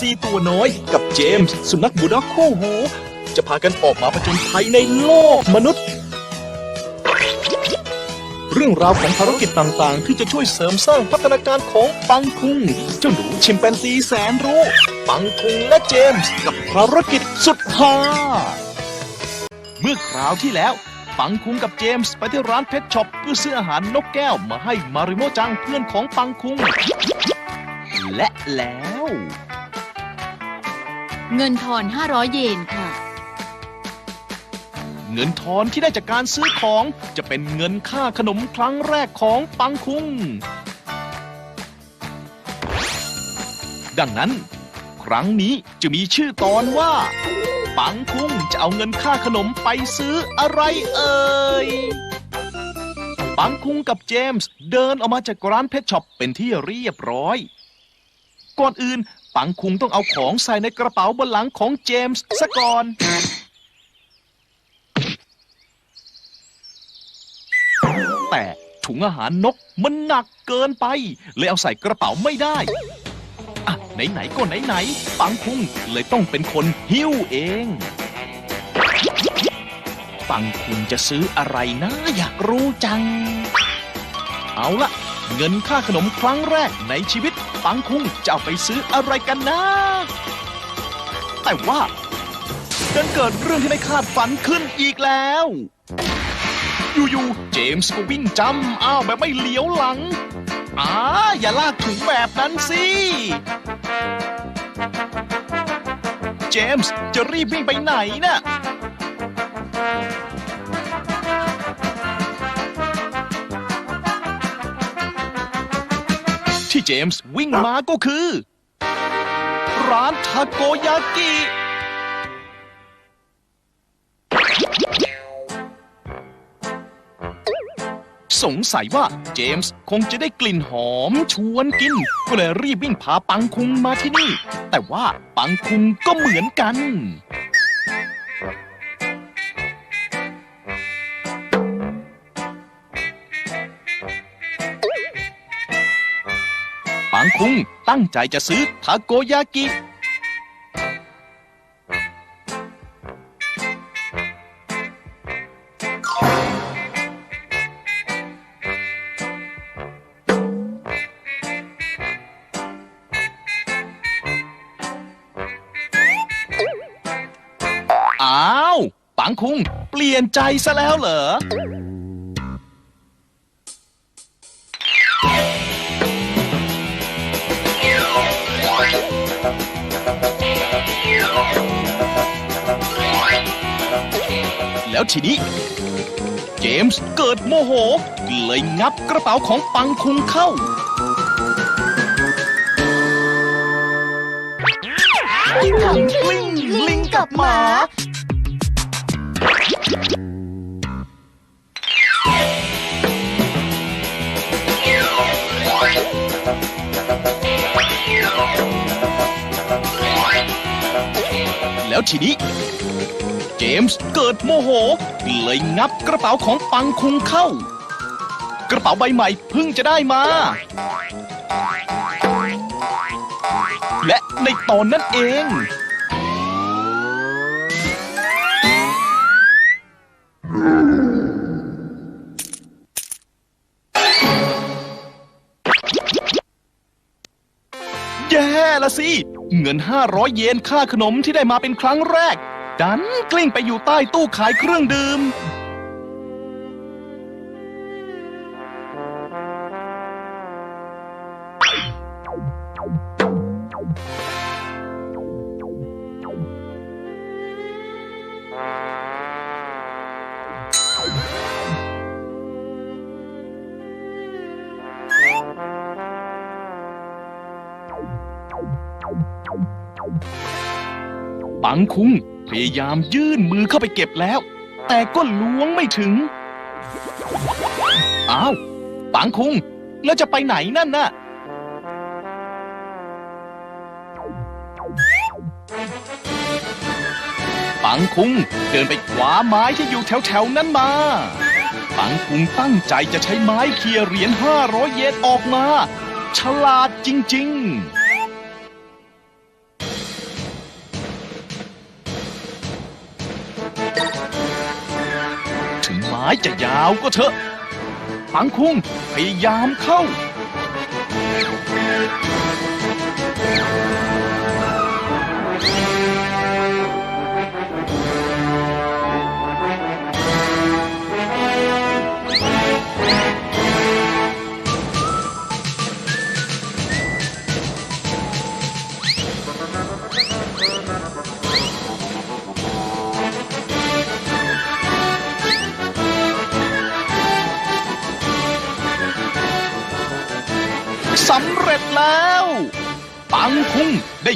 ซีตัวน้อย กับเจมส์สุนัขบูลด็อกคู่หู จะพากันออกมาผจญภัยในโลกมนุษย์ เรื่องราวของภารกิจต่างๆ ที่จะช่วยเสริมสร้างพัฒนาการของปังคุง เจ้าหนูชิมแปนซีแสนรู้ ปังคุงและเจมส์กับภารกิจสุดฮาเมื่อคราวที่แล้วปังคุงกับเจมส์ไปที่ร้านเพชรช็อปเพื่อซื้ออาหารนกแก้วมาให้มาริโมจังเพื่อนของปังคุง และแล้ว เงินทอน 500 เยนค่ะ เงินทอนที่ได้จากการซื้อของจะเป็นเงินค่าขนมครั้งแรกของปังคุง ดังนั้น ครั้งนี้จะมีชื่อตอนว่า ปังคุงจะเอาเงินค่าขนมไปซื้ออะไรเอ่ยปังคุงกับเจมส์เดินออกมาจากร้านเพชรช็อปเป็นที่เรียบร้อย ก่อนอื่น ปังคุงต้องเอาของใส่ในกระเป๋าบนหลังของเจมส์ซะก่อน แต่ถุงอาหารนกมันหนักเกินไป เลยเอาใส่กระเป๋าไม่ได้อะไหนๆก็ไหนๆปังคุงเลยต้องเป็นคนหิ้วเอง ปังคุงจะซื้ออะไรนะอยากรู้จัง เอาละเงินค่าขนมครั้งแรกในชีวิต ปังคุงจะเอาไปซื้ออะไรกันนะ แต่ว่าดันเกิดเรื่องที่ไม่คาดฝันขึ้นอีกแล้ว อยู่ๆ เจมส์ก็วิ่งจำอ้าวแบบไม่เหลียวหลังอ่าอย่าลากถุงแบบนั้นสิ เจมส์จะรีบวิ่งไปไหนน่ะ ที่เจมส์วิ่งมาก็คือ ร้านทาโกยากิ สงสัยว่าเจมส์คงจะได้กลิ่นหอมชวนกิน ก็เลยรีบวิ่งพาปังคุงมาที่นี่ แต่ว่าปังคุงก็เหมือนกัน คุงตั้งใจจะซื้อทาโกยากิ อ้าว ปังคุง เปลี่ยนใจซะแล้วเหรอ แล้วทีนี้ เจมส์เกิดโมโห เลยงับกระเป๋าของปังคุงเข้า ของจริงลิงกับหมา แล้วทีนี้ เจมส์เกิดโมโห เลยงับกระเป๋าของปังคุงเข้า กระเป๋าใบใหม่เพิ่งจะได้มา และในตอนนั้นเอง แย่ละสิ เงิน 500 เยนค่าขนมที่ได้มาเป็นครั้งแรก ดันกลิ้งไปอยู่ใต้ตู้ขายเครื่องดื่ม ปังคุง พยายามยื่นมือเข้าไปเก็บแล้ว แต่ก็ล้วงไม่ถึง อ้าวปังคุง แล้วจะไปไหนนั่นน่ะ ปังคุงเดินไปคว้าไม้ที่อยู่แถวๆนั้นมา ปังคุงตั้งใจจะใช้ไม้เคลียเหรียญ500เยนออกมา ฉลาดจริง ๆายจะยาวก็เถอะปังคุงพยายามเข้า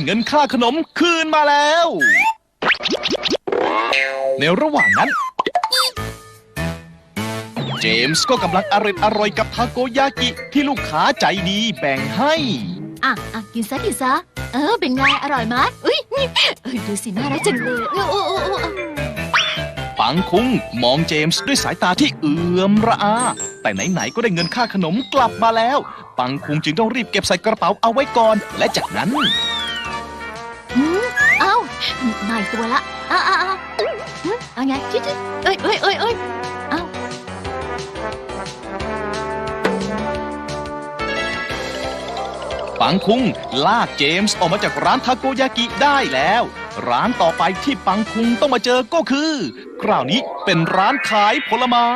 เงินค่าขนมคืนมาแล้ว ในระหว่างนั้น เจมส์ก็กำลังอร่อยอร่อยกับทาโกยากิที่ลูกค้าใจดีแบ่งให้ อะอะกินซะกินซะ เออ เป็นไง อร่อยไหมอุ้ยนี่เอ้ยดูสิน่ารักจังเลยเออโอ้โอ้โอ้ปังคุงมองเจมส์ด้วยสายตาที่เอื่อมระอา แต่ไหนๆก็ได้เงินค่าขนมกลับมาแล้ว ปังคุงจึงต้องรีบเก็บใส่กระเป๋าเอาไว้ก่อน และจากนั้นหืมเอ้ามาอีกตัวละอ้าวอ้าวอ้าวเอาไงจิ๊ดจิ๊ดเอ้ยเอ้ยเอ้ยเอ้ยเอ้าปังคุงลากเจมส์ออกมาจากร้านทาโกยากิได้แล้ว ร้านต่อไปที่ปังคุงต้องมาเจอก็คือ คราวนี้เป็นร้านขายผลไม้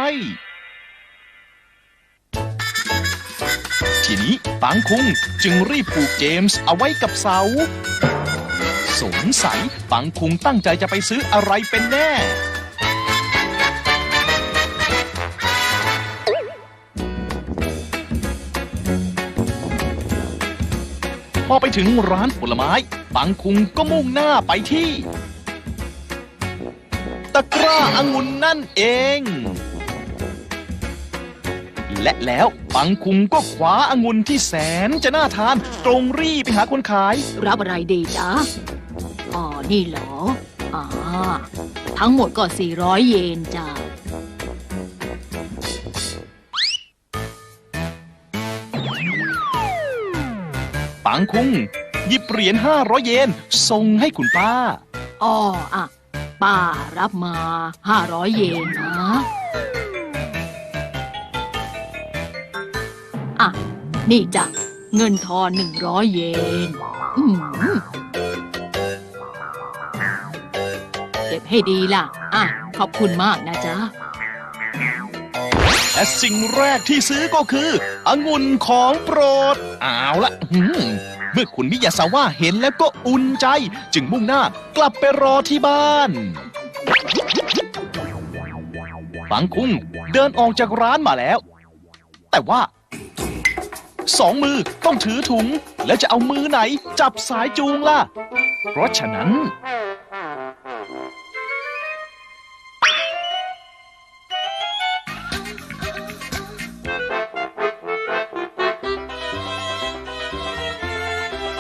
ทีนี้ปังคุงจึงรีบผูกเจมส์เอาไว้กับเสา สงสัยปังคุงตั้งใจจะไปซื้ออะไรเป็นแน่ พอไปถึงร้านผลไม้ปังคุงก็มุ่งหน้าไปที่ ตะกร้าองุ่นนั่นเอง และแล้วปังคุงก็คว้าองุ่นที่แสนจะน่าทาน ตรงรีไปหาคนขาย รับอะไรดีจ๊ะอ๋อ นี่เหรอ อ่า ทั้งหมดก็ 400 เยนจ้ะปังคุง หยิบเหรียญ500 เยนส่งให้คุณป้า อ๋ออะ ป้ารับมา 500 เยนนะ อะ นี่จ้ะ เงินทอน100 เยน ให้ดีล่ะ อะ ขอบคุณมากนะจ๊ะ และสิ่งแรกที่ซื้อก็คือองุ่นของโปรดเอาละหืมเมื่อคุณมิยาซาว่าเห็นแล้วก็อุ่นใจ จึงมุ่งหน้ากลับไปรอที่บ้านปังคุงเดินออกจากร้านมาแล้ว แต่ว่าสองมือต้องถือถุง แล้วจะเอามือไหนจับสายจูงล่ะ เพราะฉะนั้น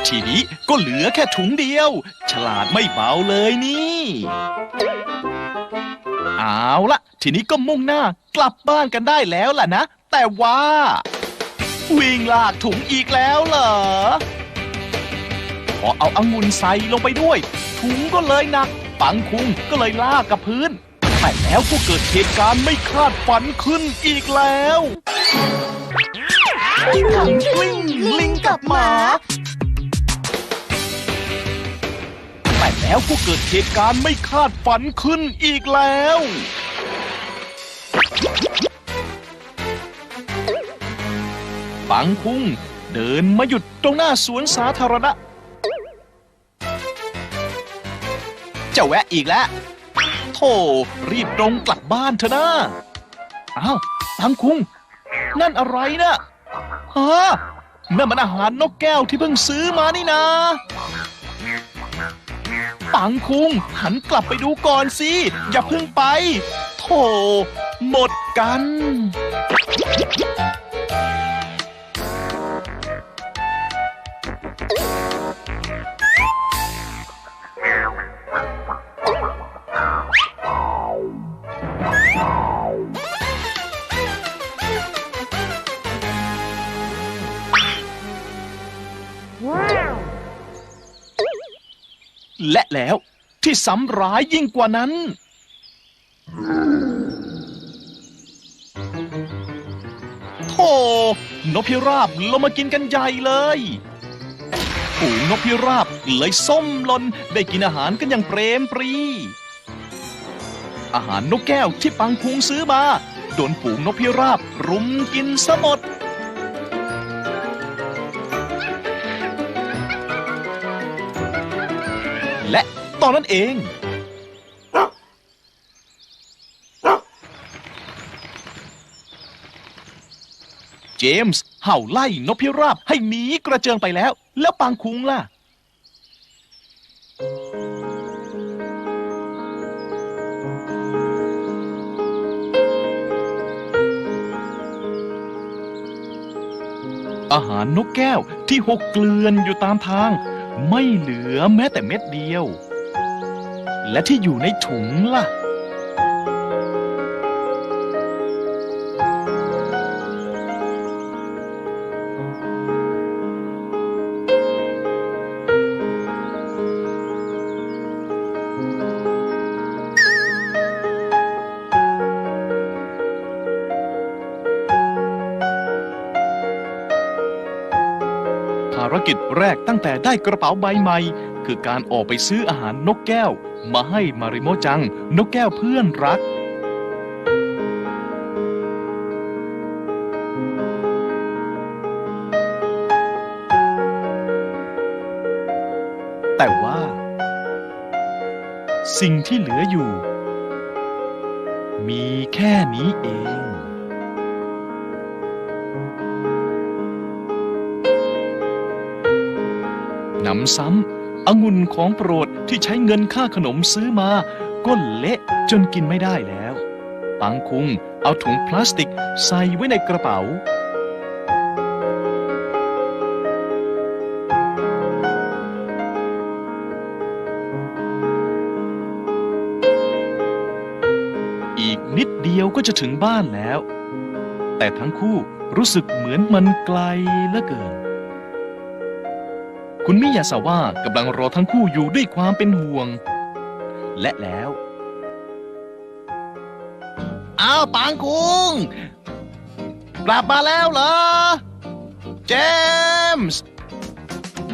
ทีนี้ก็เหลือแค่ถุงเดียว ฉลาดไม่เบาเลยนี่เอาละทีนี้ก็มุ่งหน้ากลับบ้านกันได้แล้วล่ะนะ แต่ว่า วิ่งลากถุงอีกแล้วเหรอพอเอาอางุ่นใส่ลงไปด้วย ถุงก็เลยหนัก ปังคุงก็เลยลากกับพื้น แต่แล้วก็เกิดเหตุการณ์ไม่คาดฝันขึ้นอีกแล้วของกลิ้งลิงกับหมา แล้วก็เกิดเหตุการณ์ไม่คาดฝันขึ้นอีกแล้ว ปังคุงเดินมาหยุดตรงหน้าสวนสาธารณะจะแวะอีกแล้ว โธ่รีบตรงกลับบ้านเถอะนะอ้าวปังคุง นั่นอะไรนะฮะนั่นมันอาหารนกแก้วที่เพิ่งซื้อมานี่นะ ปังคุง หันกลับไปดูก่อนสิ อย่าเพิ่งไป โถหมดกัน และแล้ว ที่ซ้ำร้ายยิ่งกว่านั้น โธ่นกพิราบลงมากินกันใหญ่เลยฝูงนกพิราบเลยส้มลนได้กินอาหารกันอย่างเปรมปรี อาหารนกแก้วที่ปังคุงซื้อมา โดนฝูงนกพิราบรุมกินซะหมด อนนั้นเอง เจมส์เห่าไล่นกพิราบให้หนีกระเจิงไปแล้ว แล้วปางคุงล่ะ อาหารนกแก้วที่หกเกลือนอยู่ตามทาง ไม่เหลือแม้แต่เม็ดเดียว และที่อยู่ในถุงล่ะ ภารกิจแรกตั้งแต่ได้กระเป๋าใบใหม่ คือการออกไปซื้ออาหารนกแก้ว มาให้มาริโมจัง นกแก้วเพื่อนรัก แต่ว่า สิ่งที่เหลืออยู่ มีแค่นี้เองนำซ้ำ องุ่นของโปรดที่ใช้เงินค่าขนมซื้อมาก็เละจนกินไม่ได้แล้ว ปังคุงเอาถุงพลาสติกใส่ไว้ในกระเป๋า อีกนิดเดียวก็จะถึงบ้านแล้ว แต่ทั้งคู่รู้สึกเหมือนมันไกลเหลือเกิน คุณมิยาสาวากำลังรอทั้งคู่อยู่ด้วยความเป็นห่วง และแล้ว อ้าวปังคุง กลับมาแล้วเหรอ เจมส์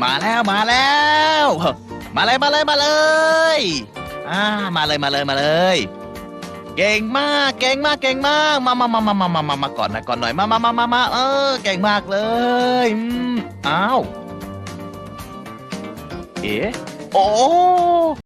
มาแล้วมาแล้ว มาเลยมาเลยมาเลยอ่ามาเลยมาเลยมาเลย เก่งมาก เก่งมากเก่งมากมามามามามามามาก่อนนะก่อนหน่อยมามามามามาเออ เก่งมากเลยอ้าว E. Oh!